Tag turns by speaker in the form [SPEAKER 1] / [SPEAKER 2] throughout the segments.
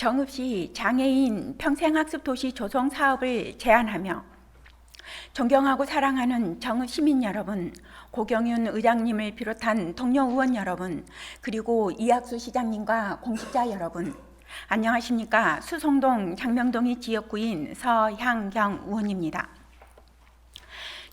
[SPEAKER 1] 정읍시 장애인 평생학습 도시 조성 사업을 제안하며 존경하고 사랑하는 정읍 시민 여러분, 고경윤 의장님을 비롯한 동료 의원 여러분, 그리고 이학수 시장님과 공직자 여러분, 안녕하십니까? 수송동 장명동이 지역구인 서향경 의원입니다.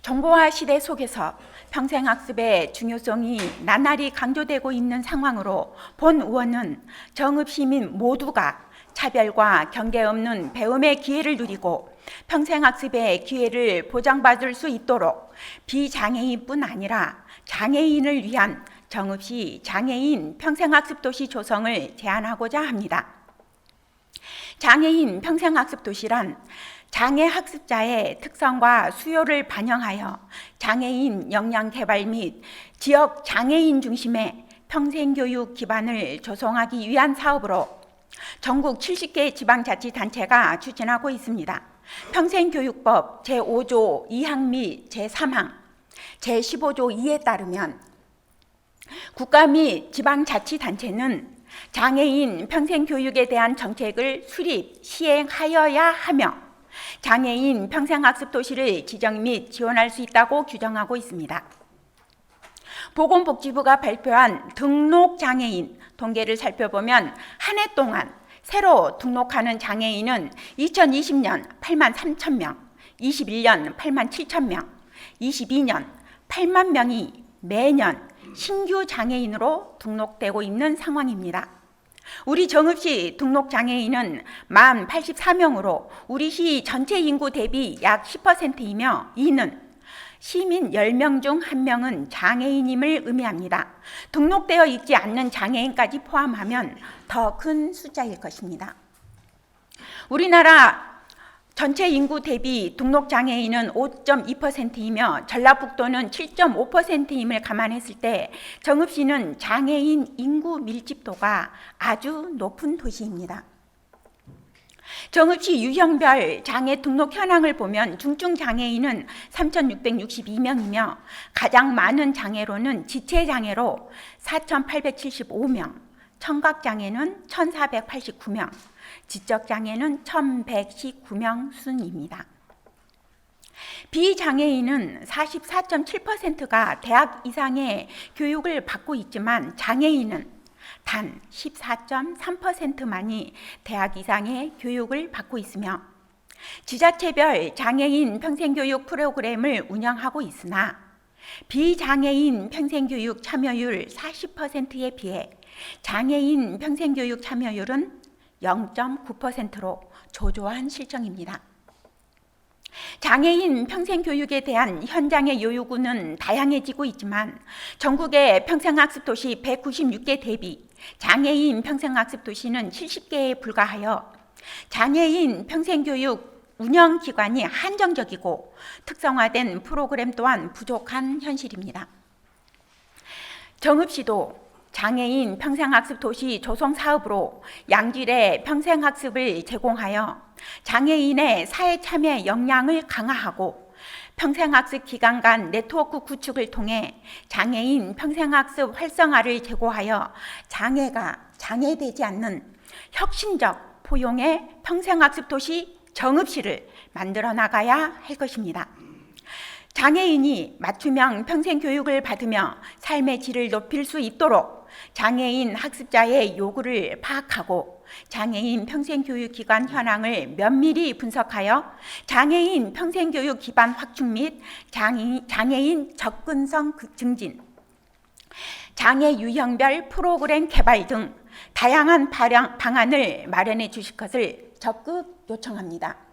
[SPEAKER 1] 정보화 시대 속에서 평생학습의 중요성이 나날이 강조되고 있는 상황으로 본 의원은 정읍 시민 모두가 차별과 경계 없는 배움의 기회를 누리고 평생 학습의 기회를 보장받을 수 있도록 비장애인뿐 아니라 장애인을 위한 정읍시 장애인 평생학습 도시 조성을 제안하고자 합니다. 장애인 평생학습 도시란 장애 학습자의 특성과 수요를 반영하여 장애인 역량 개발 및 지역 장애인 중심의 평생교육 기반을 조성하기 위한 사업으로 전국 70개 지방자치단체가 추진하고 있습니다. 평생교육법 제5조 2항 및 제3항, 제15조 2에 따르면 국가 및 지방자치단체는 장애인 평생교육에 대한 정책을 수립, 시행하여야 하며 장애인 평생학습 도시를 지정 및 지원할 수 있다고 규정하고 있습니다. 보건복지부가 발표한 등록 장애인 통계를 살펴보면 한 해 동안 새로 등록하는 장애인은 2020년 8만 3천 명, 21년 8만 7천 명, 22년 8만 명이 매년 신규 장애인으로 등록되고 있는 상황입니다. 우리 정읍시 등록 장애인은 만 84명으로 우리 시 전체 인구 대비 약 10%이며 이는 시민 10명 중 1명은 장애인임을 의미합니다. 등록되어 있지 않는 장애인까지 포함하면 더 큰 숫자일 것입니다. 우리나라 전체 인구 대비 등록 장애인은 5.2%이며 전라북도는 7.5%임을 감안했을 때 정읍시는 장애인 인구 밀집도가 아주 높은 도시입니다. 정읍시 유형별 장애 등록 현황을 보면 중증 장애인은 3,662명이며 가장 많은 장애로는 지체 장애로 4,875명, 청각 장애는 1,489명, 지적 장애는 1,119명 순입니다. 비장애인은 44.7%가 대학 이상의 교육을 받고 있지만 장애인은 단 14.3%만이 대학 이상의 교육을 받고 있으며 지자체별 장애인 평생교육 프로그램을 운영하고 있으나 비장애인 평생교육 참여율 40%에 비해 장애인 평생교육 참여율은 0.9%로 조조한 실정입니다. 장애인 평생교육에 대한 현장의 요구는 다양해지고 있지만 전국의 평생학습 도시 196개 대비 장애인 평생학습 도시는 70개에 불과하여 장애인 평생교육 운영 기관이 한정적이고 특성화된 프로그램 또한 부족한 현실입니다. 정읍시도 장애인 평생학습 도시 조성 사업으로 양질의 평생학습을 제공하여 장애인의 사회 참여 역량을 강화하고 평생학습 기간 간 네트워크 구축을 통해 장애인 평생학습 활성화를 제고하여 장애가 장애되지 않는 혁신적 포용의 평생학습 도시 정읍시를 만들어 나가야 할 것입니다. 장애인이 맞춤형 평생 교육을 받으며 삶의 질을 높일 수 있도록 장애인 학습자의 요구를 파악하고 장애인 평생교육 기관 현황을 면밀히 분석하여 장애인 평생교육 기반 확충 및 장애인 접근성 증진, 장애 유형별 프로그램 개발 등 다양한 방안을 마련해 주실 것을 적극 요청합니다.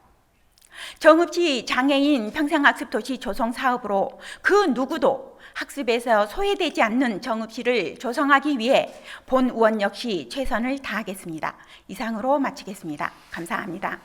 [SPEAKER 1] 정읍시 장애인 평생학습 도시 조성 사업으로 그 누구도 학습에서 소외되지 않는 정읍시를 조성하기 위해 본 의원 역시 최선을 다하겠습니다. 이상으로 마치겠습니다. 감사합니다.